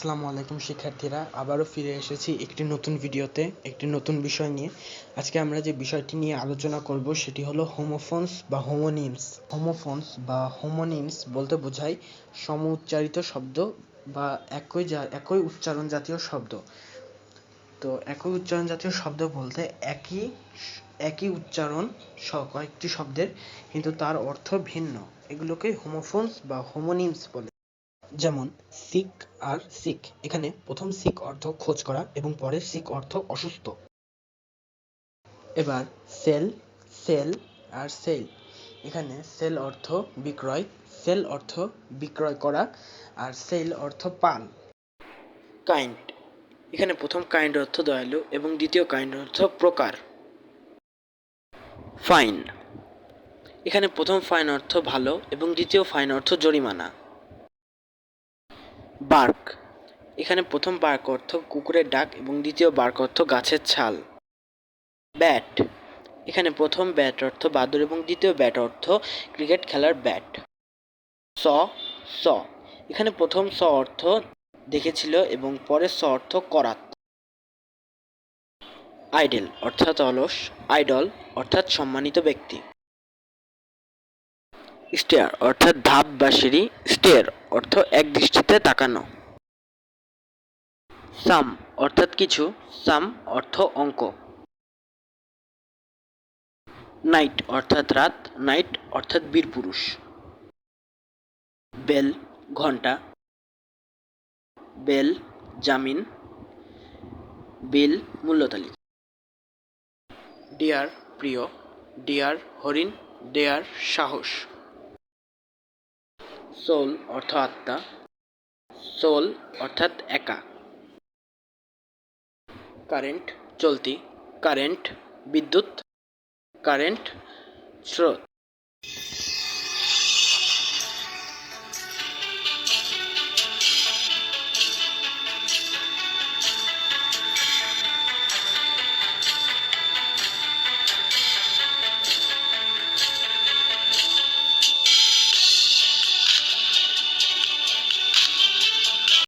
আসসালামু আলাইকুম, শিক্ষার্থীরা। আবারও ফিরে এসেছি একটি নতুন ভিডিওতে, একটি নতুন বিষয় নিয়ে। আজকে আমরা যে বিষয়টি নিয়ে আলোচনা করব সেটি হলো হোমোফোনস বা হোমোনিমস হোমোফোনস বা হোমোনিমস বলতে বোঝায় সম উচ্চারিত শব্দ বা একই একই উচ্চারণ জাতীয় শব্দ। তো একই উচ্চারণ জাতীয় শব্দ বলতে একই একই উচ্চারণ কয়েকটি শব্দের, কিন্তু তার অর্থ ভিন্ন। এগুলোকে হোমোফোনস বা হোমোনিমস বলে। যেমন সিক আর সিক। এখানে প্রথম সিক অর্থ খোঁজ করা এবং পরের সিক অর্থ অসুস্থ। এবার সেল সেল আর সেল। এখানে সেল অর্থ বিক্রয়, সেল অর্থ বিক্রয় করা আর সেল অর্থ পান। কাইন্ড। এখানে প্রথম কাইন্ড অর্থ দয়ালু এবং দ্বিতীয় কাইন্ড অর্থ প্রকার। ফাইন। এখানে প্রথম ফাইন অর্থ ভালো এবং দ্বিতীয় ফাইন অর্থ জরিমানা। বার্ক। এখানে প্রথম বার্ক অর্থ কুকুরের ডাক এবং দ্বিতীয় বার্ক অর্থ গাছের ছাল। ব্যাট। এখানে প্রথম ব্যাট অর্থ বাদুর এবং দ্বিতীয় ব্যাট অর্থ ক্রিকেট খেলার ব্যাট। স। স। এখানে প্রথম স অর্থ দেখেছিল এবং পরের স অর্থ করাত। আইডেল অর্থাৎ অলস। আইডল অর্থাৎ সম্মানিত ব্যক্তি। স্টেয়ার অর্থাৎ ধাপ বা সিঁড়ি স্টেয়ার অর্থ এক দৃষ্টিতে তাকানো। সাম অর্থাৎ কিছু। সাম অর্থ অঙ্ক। নাইট অর্থাৎ রাত। নাইট অর্থাৎ বীর পুরুষ। বেল ঘণ্টা। বেল জামিন। বিল মূল্য তালিকা ডিয়ার প্রিয়। ডিয়ার হরিণ। ডেয়ার সাহস। সোল অর্থ আত্মা সোল অর্থাৎ একা। কারেন্ট চলতি কারেন্ট বিদ্যুৎ কারেন্ট স্রোত।